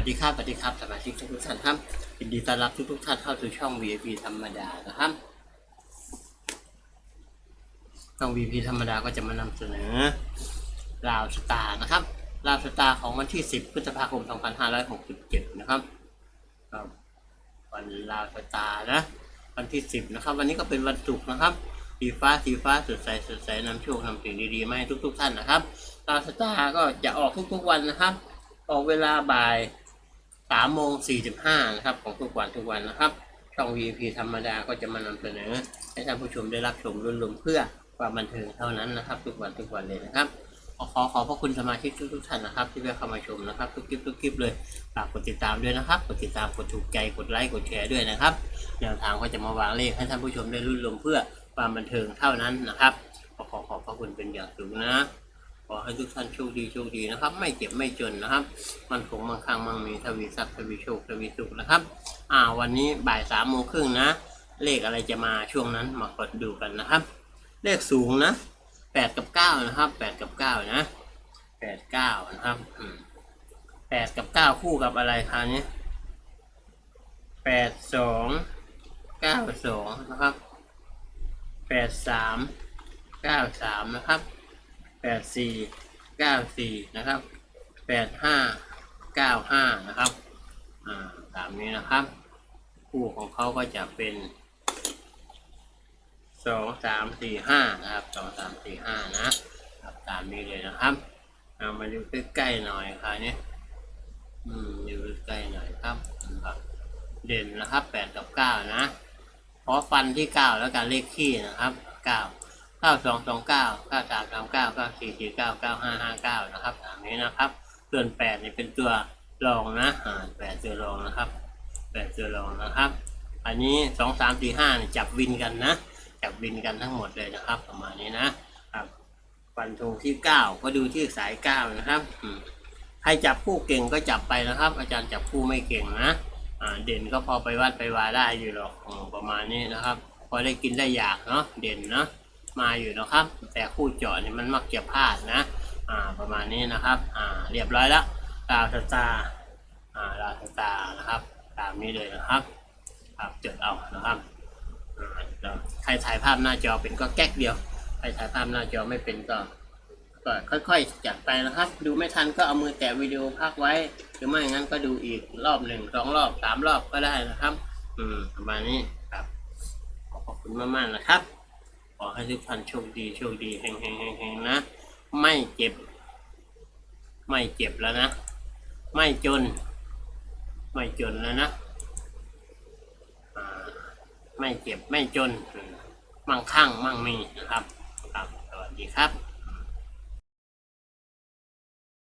วัสดีครับสวัสดีครับสมาชิกทุกท่านครับยินดีต้อนรับทุกๆท่านเข้าสู่ช่อง VIP ธรรมดานะครับช่อง VIP ธรรมดาก็จะมานำเสนอราวสตาร์นะครับราวสตาร์ของวันที่ 10พฤษภาคม 2567 นะครับครับวันราวสตาร์นะวันที่ 10 นะครับ วันนี้ก็เป็นวันศุกร์นะครับสีฟ้าสีฟ้าสดใสสดใสนำโชคนำสิ่งดีๆมาให้ทุก ๆ ท่านนะครับราวสตาร์ก็จะออกทุกๆวันนะครับออกเวลาบ่าย สามโมงสี่สิบห้านะครับ ของทุกวันทุกวันนะครับ ช่อง VP ธรรมดาก็จะมานำเสนอ ให้ท่านผู้ชมได้รับชมรุ่นลมเพื่อความบันเทิงเท่านั้นนะครับ ทุกวันทุกวันเลยนะครับขอขอขอบพระคุณสมาชิกทุกๆท่านนะครับ ที่ได้เข้ามาชมนะครับ ทุกคลิปทุกคลิปเลยฝากกดติดตามด้วยนะครับ กดติดตามกดถูกใจกดไลค์กดแชร์ด้วยนะครับแนวทางก็จะมาวางเลขให้ท่านผู้ชมได้รุ่นลมเพื่อความบันเทิงเท่านั้นนะครับขอขอขอบพระคุณเป็นอย่างสูงนะ ขอให้ทุกท่านโชคดีโชคดีนะครับ ไม่เจ็บไม่จนนะครับ มันคงมังคังมังมีทวีทรัพย์ทวีโชคทวีสุขนะครับ อ่า วันนี้บ่ายสามโมงครึ่งนะ เลขอะไรจะมาช่วงนั้นมากดดูกันนะครับ เลขสูงนะแปดกับเก้านะครับแปดกับเก้านะแปดเก้านะครับแปดกับเก้าคู่กับอะไรคราวนี้แปดสองเก้าสองนะครับแปดสามเก้าสามนะครับ แปดสี่เก้าสี่นะครับแปดห้าเก้าห้านะครับตามนี้นะครับ คู่ของเขาก็จะเป็นสองสามสี่ห้านะครับสองสามสี่ห้านะครับตามนี้เลยนะครับเอามาดูใกล้ๆหน่อยค่ะเนี่ยอืมดูใกล้หน่อยครับครับ เด่นนะครับแปดกับเก้านะขอฟันที่เก้าแล้วกันเลขขี้นะครับเก้า เก้าสองสองเก้าเก้าสามสามเก้าเก้าสี่สี่เก้าเก้าห้าห้าเก้านะครับตามนี้นะครับ ส่วนแปดนี่เป็นตัวรองนะอ่าแปดตัวรองนะครับแปดตัวรองนะครับ อันนี้สองสามสี่ห้านี่จับวินกันนะ จับวินกันทั้งหมดเลยนะครับ ประมาณนี้นะครับฟันธงที่เก้าก็ดูที่สายเก้านะครับใครจับคู่เก่งก็จับไปนะครับ อาจารย์จับคู่ไม่เก่งนะอ่าเด่นก็พอไปวัดไปวาได้อยู่หรอกประมาณนี้นะครับ พอได้กินได้อยากเนาะเด่นเนาะ มาอยู่นะครับ แต่คู่เจาะนี่มันมักจะพลาดนะอ่าประมาณนี้นะครับอ่าเรียบร้อยแล้วดาวสตาร์อ่าดาวสตาร์นะครับตามนี้เลยนะครับครับจดเอานะครับใครถ่ายภาพหน้าจอเป็นก็แก๊กเดียวใครถ่ายภาพหน้าจอไม่เป็นก็ก็ค่อยๆจัดไปนะครับ ดูไม่ทันก็เอามือแตะวิดีโอพักไว้ หรือไม่งั้นก็ดูอีกรอบหนึ่งสองรอบสามรอบก็ได้นะครับ อืมประมาณนี้ครับ ขอบคุณมากๆนะครับ ขอให้ทุกท่านโชคดีโชคดีเฮงเฮงเฮงเฮงนะ ไม่เจ็บ ไม่เจ็บแล้วนะ ไม่จน ไม่จนแล้วนะไม่เจ็บไม่จนมมั่งคั่งมั่งมีนะครับครับสวัสดีครับ